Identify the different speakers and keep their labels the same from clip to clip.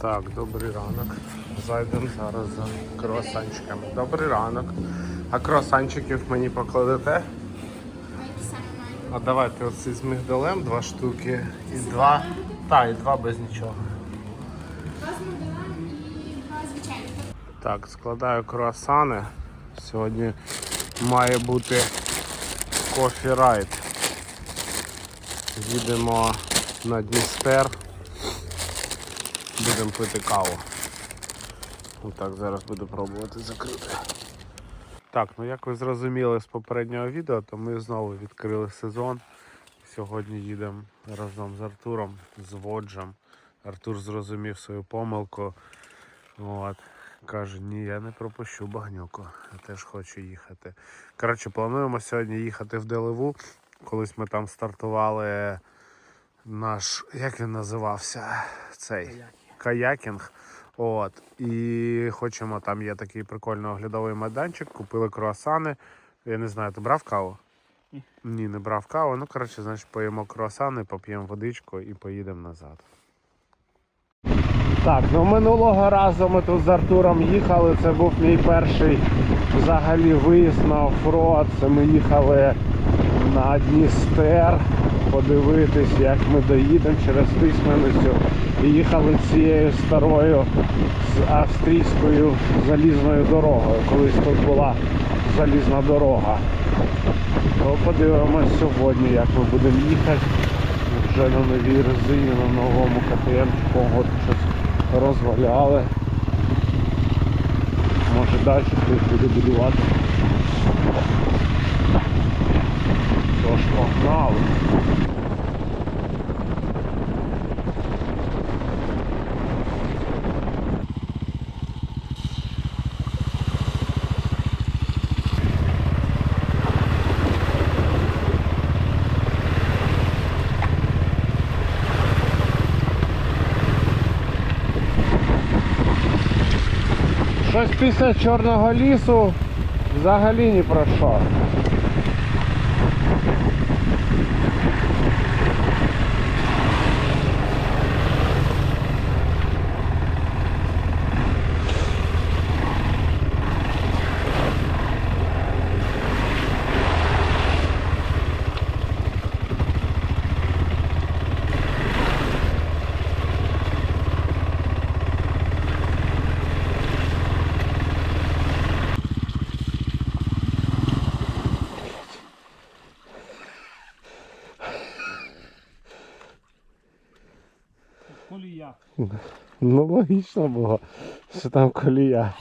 Speaker 1: Так, добрий ранок. Зайдемо зараз за круасанчиками. Добрий ранок. А круасанчиків мені покладете? А давайте оці з мигдалем два штуки. І два. Та, і два без нічого.
Speaker 2: Два з модулем і два звичайних.
Speaker 1: Так, складаю круасани. Сьогодні має бути кофі райд. Їдемо на Дністер. Будемо пити каву. Отак, зараз буду пробувати закрити. Так, ну як ви зрозуміли з попереднього відео, то ми знову відкрили сезон. Сьогодні їдемо разом з Артуром, з Воджем. Артур зрозумів свою помилку. От. Каже, ні, я не пропущу багнюку. Я теж хочу їхати. Коротше, плануємо сьогодні їхати в Делеву. Колись ми там стартували наш, як він називався? Цей каякінг. От. І хочемо, там є такий прикольний оглядовий майданчик, купили круасани. Я не знаю, ти брав каву?
Speaker 3: Ні.
Speaker 1: Ні, не брав каву. Ну, коротше, значить, поїмо круасани, поп'ємо водичку і поїдемо назад. Так, ну минулого разу ми тут з Артуром їхали. Це був мій перший взагалі виїзд на оффроад. Це ми їхали на Дністер подивитись, як ми доїдемо через Тисменицю. І їхали цією старою з австрійською залізною дорогою. Колись тут була залізна дорога. То подивимось сьогодні, як ми будемо їхати. Вже на новій резині, на новому КТМ, от щось розваляли. Може далі хтось буде будувати. Тож погнали. Щось після Чорного лісу взагалі ні про що.
Speaker 3: Колія.
Speaker 1: Ну логічно було, що там колія.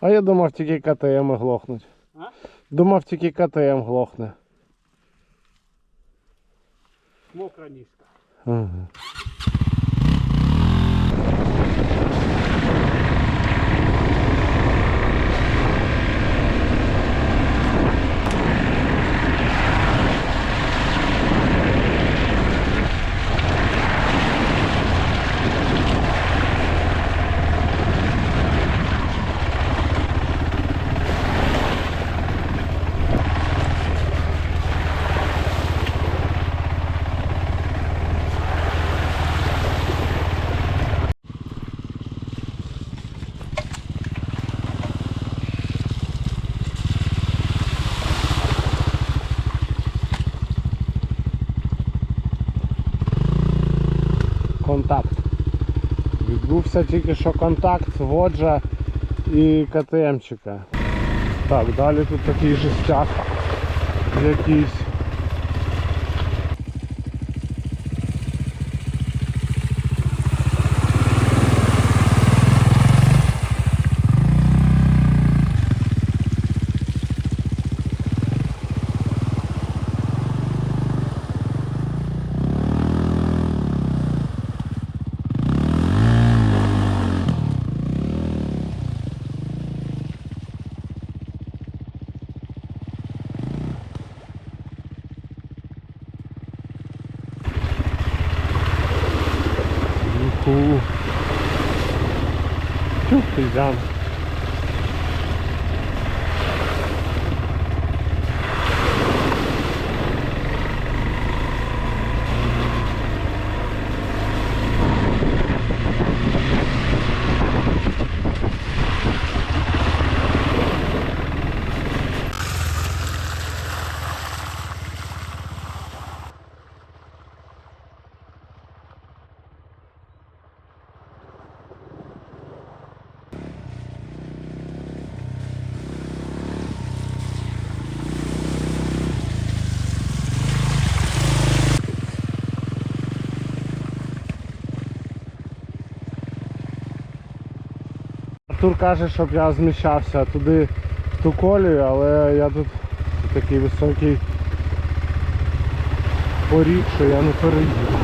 Speaker 1: А я думав тільки КТМ глохнуть.
Speaker 3: А?
Speaker 1: Думав тільки КТМ глохне.
Speaker 3: Мокра ніжка.
Speaker 1: Ага. контакт. Відбувся тільки що контакт Воджа і КТМчика. Так, далі тут такий жестяк якийсь. down. Артур каже, щоб я зміщався туди в ту колію, але я тут такий високий поріг, що я не переїду.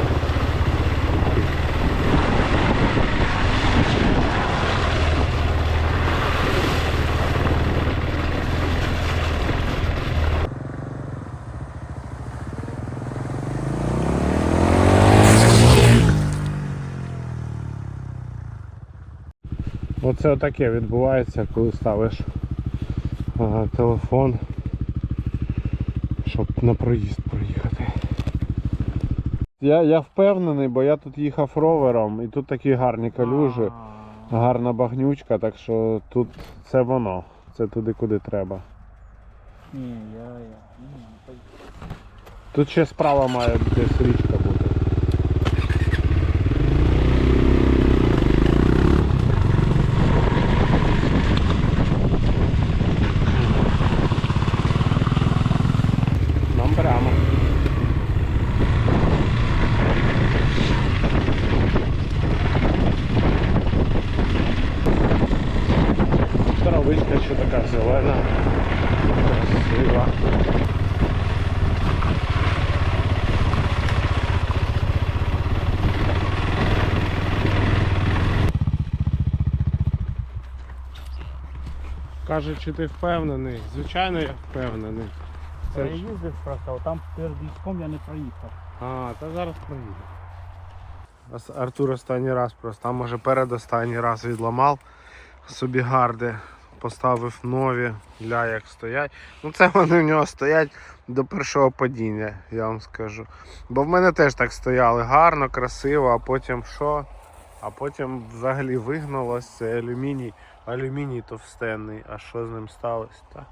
Speaker 1: Оце таке відбувається, коли ставиш а, телефон, щоб на проїзд проїхати. Я, я впевнений, бо я тут їхав ровером і тут такі гарні калюжі, гарна багнючка, так що тут це воно. Це туди, куди треба.
Speaker 3: Ні, я, я.
Speaker 1: Тут ще справа має десь річка бути. Нам прямо. Травичка ще така зелена. Красива. Каже, чи ти впевнений? Звичайно, я впевнений. Це ж-
Speaker 3: їздив просто, там перед військом я не проїхав.
Speaker 1: А, та зараз проїде. Артур останній раз просто, а може передостанній раз відламав собі гарди, поставив нові, ля як стоять. Ну це вони в нього стоять до першого падіння, я вам скажу. Бо в мене теж так стояли гарно, красиво, а потім що? А потім взагалі вигналось це алюміній, алюміній товстенний. А що з ним сталося? Так,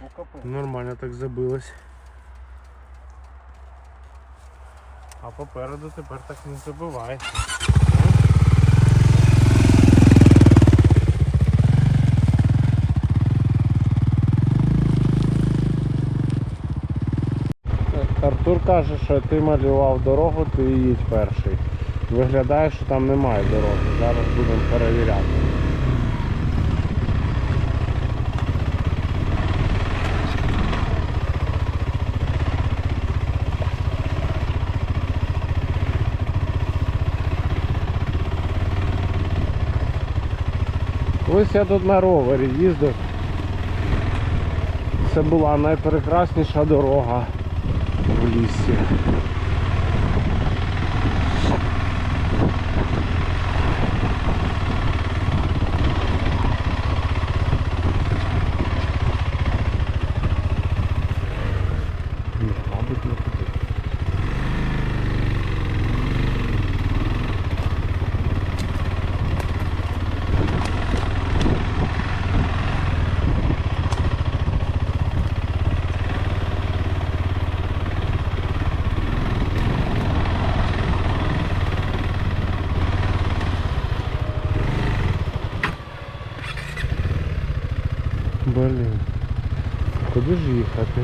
Speaker 3: УКП.
Speaker 1: Нормально так забилось. А попереду тепер так не забивається. Артур каже, що ти малював дорогу, ти їдь перший. Виглядає, що там немає дороги. Зараз будемо перевіряти. Колись я тут на ровері їздив. Це була найпрекрасніша дорога в лісі. Ні, Мабуть, не туди. Блін. Куди ж їхати?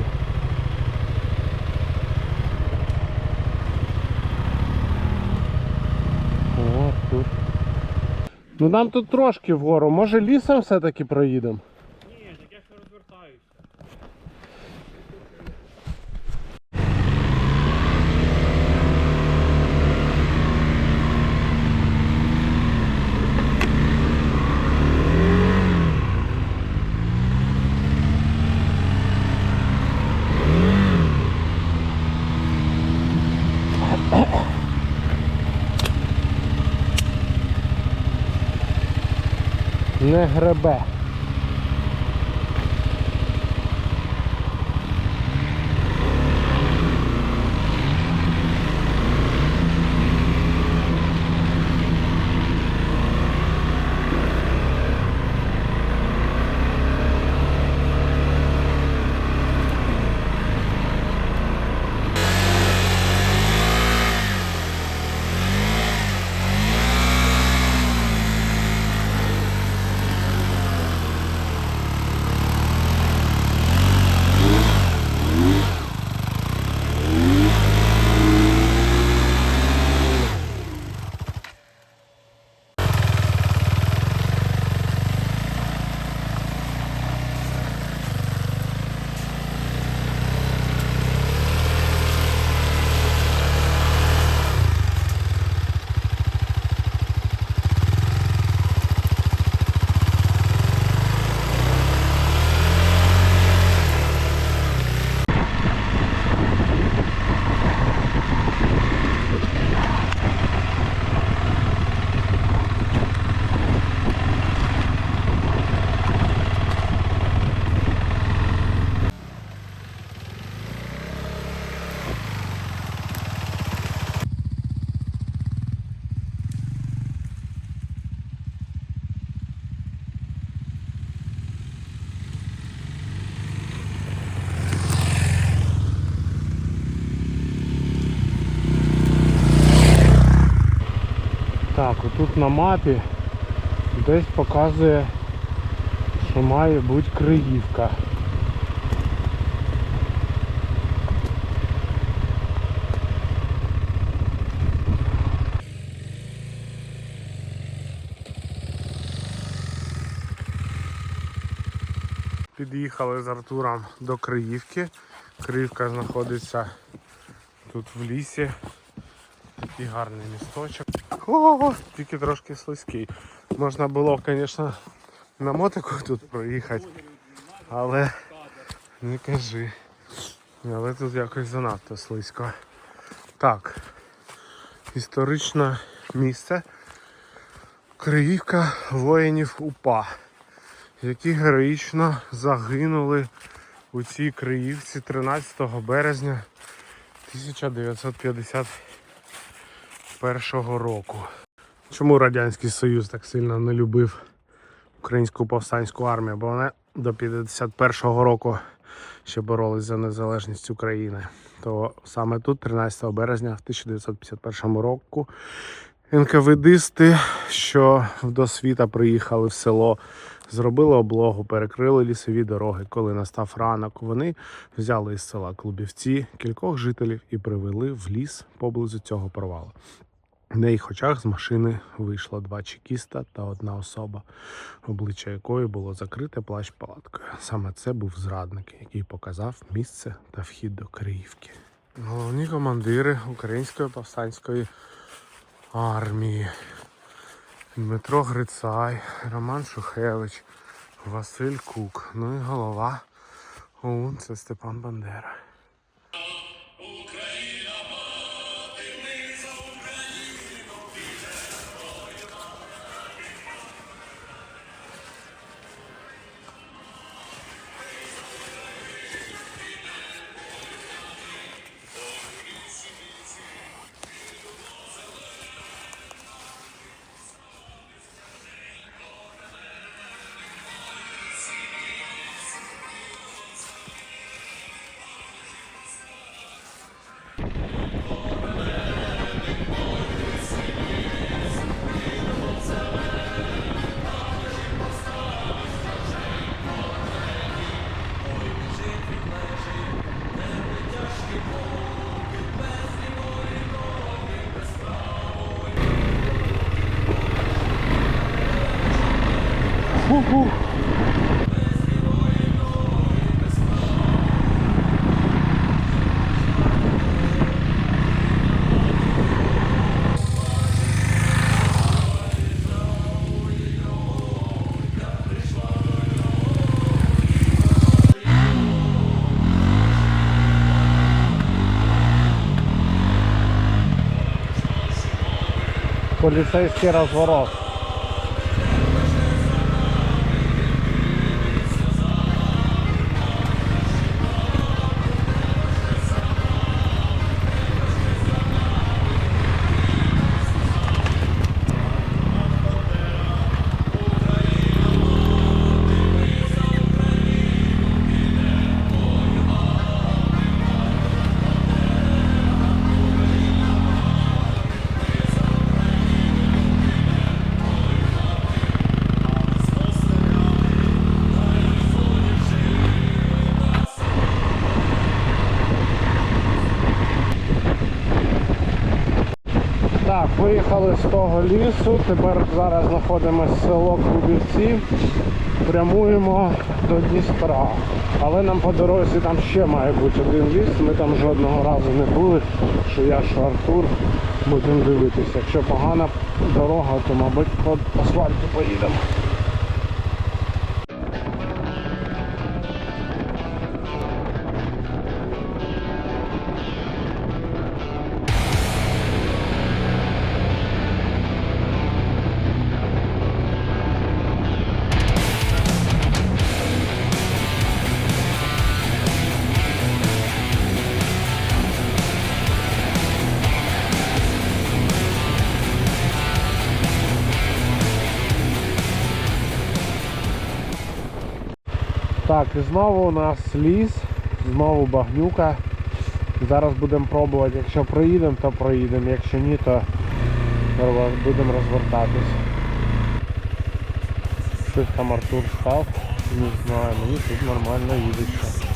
Speaker 1: О, тут. Ну нам тут трошки вгору. Може лісом все-таки проїдемо? Не гребе. Так, отут на мапі десь показує, що має бути Криївка. Під'їхали з Артуром до Криївки. Криївка знаходиться тут в лісі. Такий гарний місточок. О, тільки трошки слизький. Можна було, звісно, на мотику тут проїхати, але не кажи. Але тут якось занадто слизько. Так, історичне місце. Криївка воїнів УПА, які героїчно загинули у цій Криївці 13 березня 1951 року. Чому Радянський Союз так сильно не любив українську повстанську армію? Бо вони до 51-го року ще боролись за незалежність України. То саме тут, 13 березня 1951 року, НКВДисти, що до світа приїхали в село, зробили облогу, перекрили лісові дороги. Коли настав ранок, вони взяли із села Клубівці кількох жителів і привели в ліс поблизу цього провалу. На їх очах з машини вийшло два чекіста та одна особа, обличчя якої було закрите плащ палаткою. Саме це був зрадник, який показав місце та вхід до Криївки. Головні командири Української повстанської армії. Дмитро Грицай, Роман Шухевич, Василь Кук. Ну і голова ОУН це Степан Бандера. Фу-фу-фу. Поліцейський розворот. Виїхали з того лісу, тепер зараз знаходимося в село Крубівці, прямуємо до Дністра. Але нам по дорозі там ще має бути один ліс, ми там жодного разу не були, що я, що Артур будемо дивитися. Якщо погана дорога, то мабуть по асфальту поїдемо. Так, і знову у нас ліс, знову багнюка. Зараз будемо пробувати, якщо проїдемо, то проїдемо, якщо ні, то будемо розвертатись. Щось там Артур став, не знаю, мені тут нормально їдеться.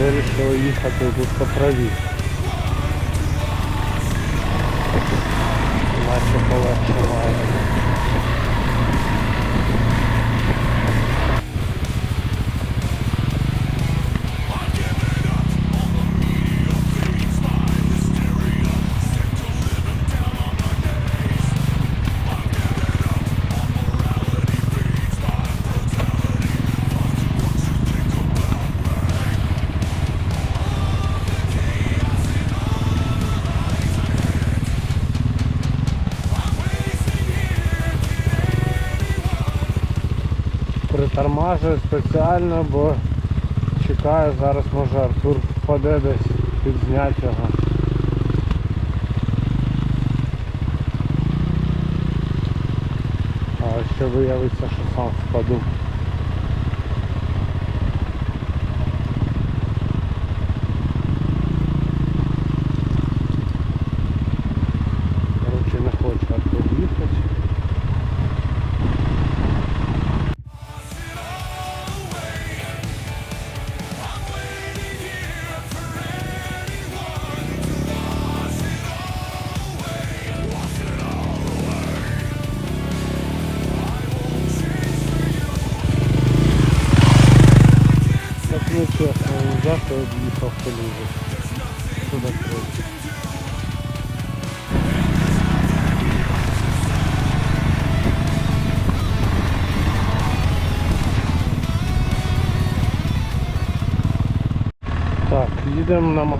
Speaker 1: Вирішили їхати тут по траві. Наче полегше. Притормажую спеціально, бо чекаю, зараз може Артур впаде десь підзнять його. А ще виявиться, що сам впаду.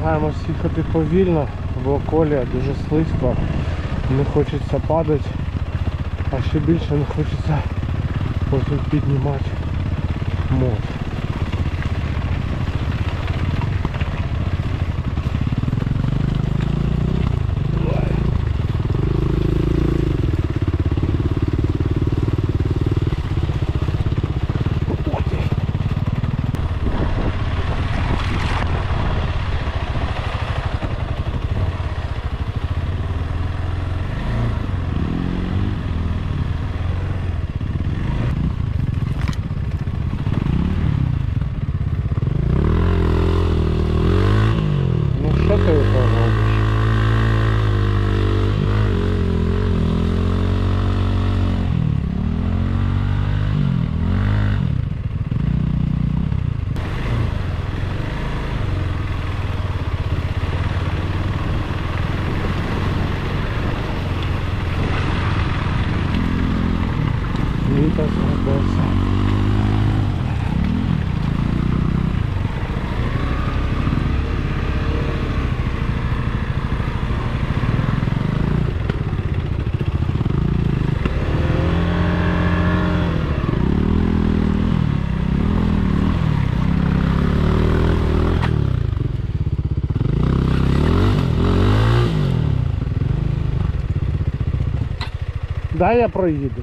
Speaker 1: Намагаємось їхати повільно, бо колія дуже слизько, не хочеться падати, а ще більше не хочеться потім піднімати мост. Дай я проїду.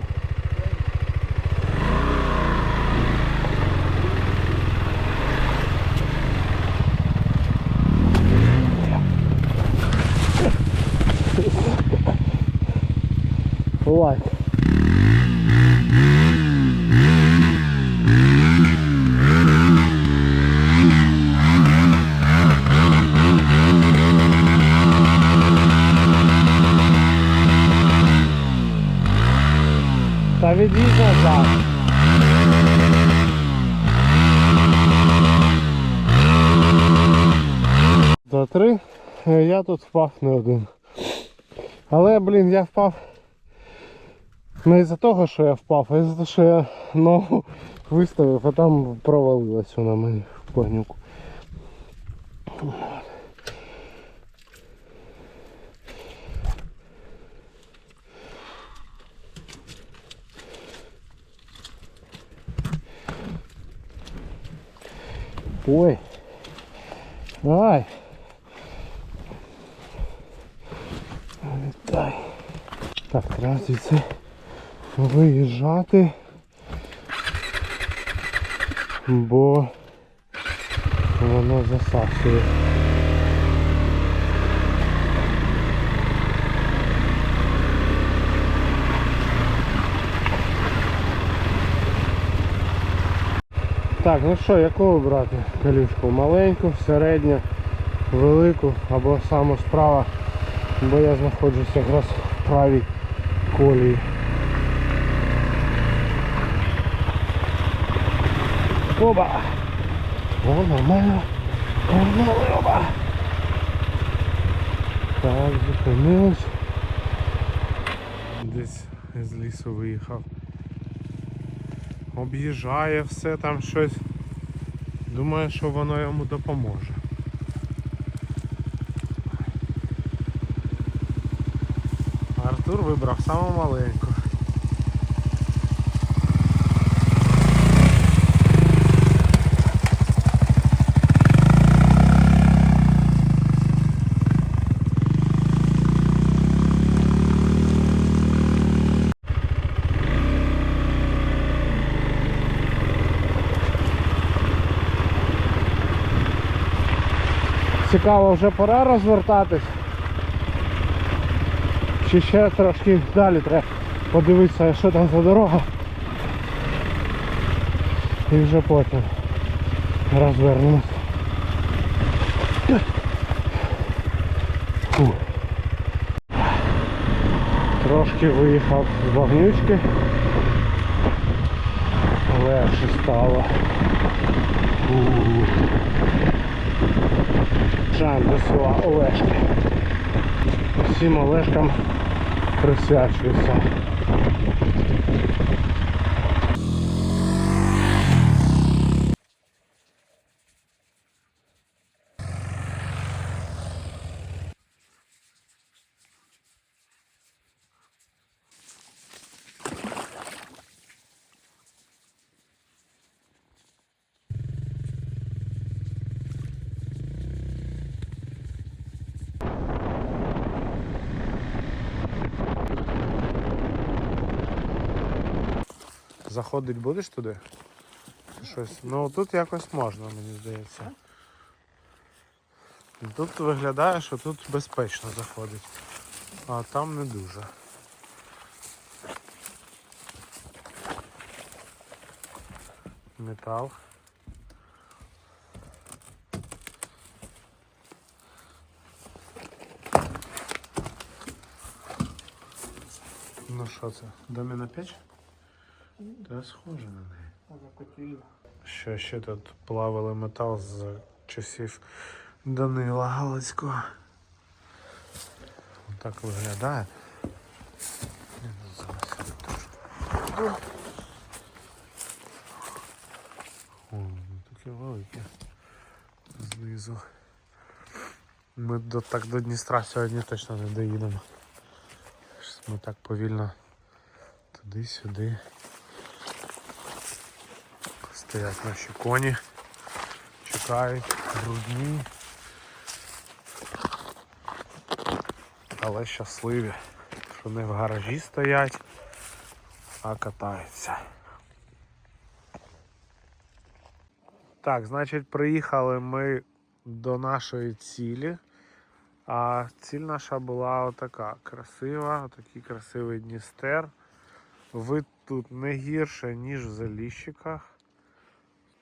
Speaker 1: Лайк. Від'їзд назад. За три е, я тут впав не один. Але, блін, я впав не із-за того, що я впав, а із-за того, що я ногу виставив, а там провалилась вона мені в погнюку. Ой. Давай. Дай. Так, треба звідси виїжджати. Бо воно засасує. Так, ну що, яку обрати калюшку? Маленьку, середню, велику або саму справа, бо я знаходжуся якраз в правій колії. Оба! О, нормально. Погнали, оба! Так, зупинились. Десь з лісу виїхав об'їжджає все там щось. Думаю, що воно йому допоможе. Артур вибрав саму маленьку. Цікаво, вже пора розвертатись. Чи ще трошки далі треба подивитися, що там за дорога. І вже потім розвернемось. Трошки виїхав з вогнючки. Легше стало. Фу. Жан до села Олешки. Всім Олешкам присвячується. Заходить будеш туди? Щось. Ну тут якось можна, мені здається. Тут виглядає, що тут безпечно заходить. А там не дуже. Метал. Ну що це? Доміна печ? Та схоже на неї. Закотіль. Що ще тут плавали метал з часів Данила Галицького. Так виглядає. Ну, О, ну, таке велике знизу. Ми до, так до Дністра сьогодні точно не доїдемо. Ми так повільно туди-сюди. Стоять наші коні. Чекають, брудні. Але щасливі, що не в гаражі стоять, а катаються. Так, значить, приїхали ми до нашої цілі. А ціль наша була отака красива, отакий красивий Дністер. Вид тут не гірше, ніж в Заліщиках.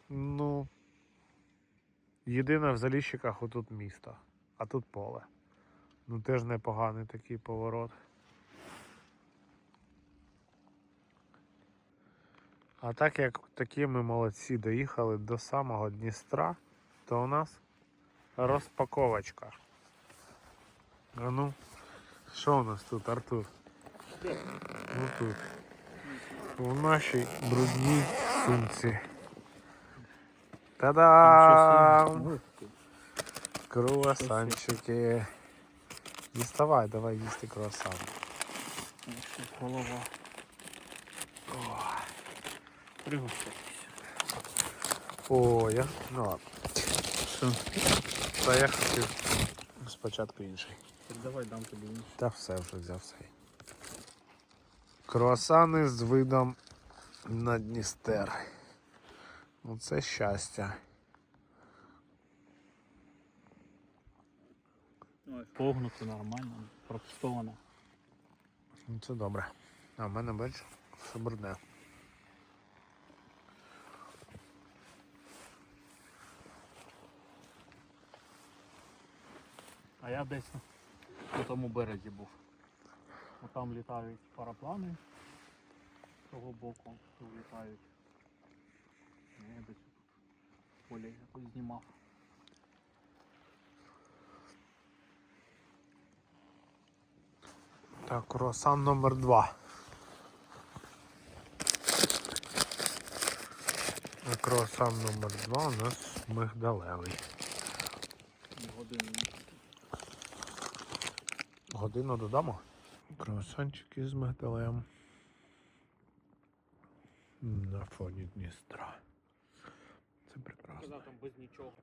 Speaker 1: Ну, єдине в Заліщиках отут місто, а тут поле. Ну теж непоганий такий поворот. А так як такі ми молодці доїхали до самого Дністра, то у нас розпаковочка. А ну, що у нас тут, Артур? Ну тут. В нашій брудній сумці. Та-дам! Круасанчики. Діставай, давай їсти круасан.
Speaker 3: Голова. Пригощайтеся.
Speaker 1: О, я. Ну ладно. Та я хотів спочатку інший.
Speaker 3: Так давай дам тобі інший.
Speaker 1: Та все вже взяв цей. Круасани з видом на Дністер. Оце щастя.
Speaker 3: Ой, погнуто нормально, протестовано.
Speaker 1: Ну це добре. А в мене бач, все брудне.
Speaker 3: А я десь на тому березі був. Там літають параплани з того боку, літають. Я десь поле якось знімав.
Speaker 1: Так, круасан номер два. Круасан номер два у нас мигдалевий.
Speaker 3: Годину.
Speaker 1: Годину додому. Круасанчики з мигдалем. На фоні Дністра. Це прекрасно.
Speaker 3: там без нічого.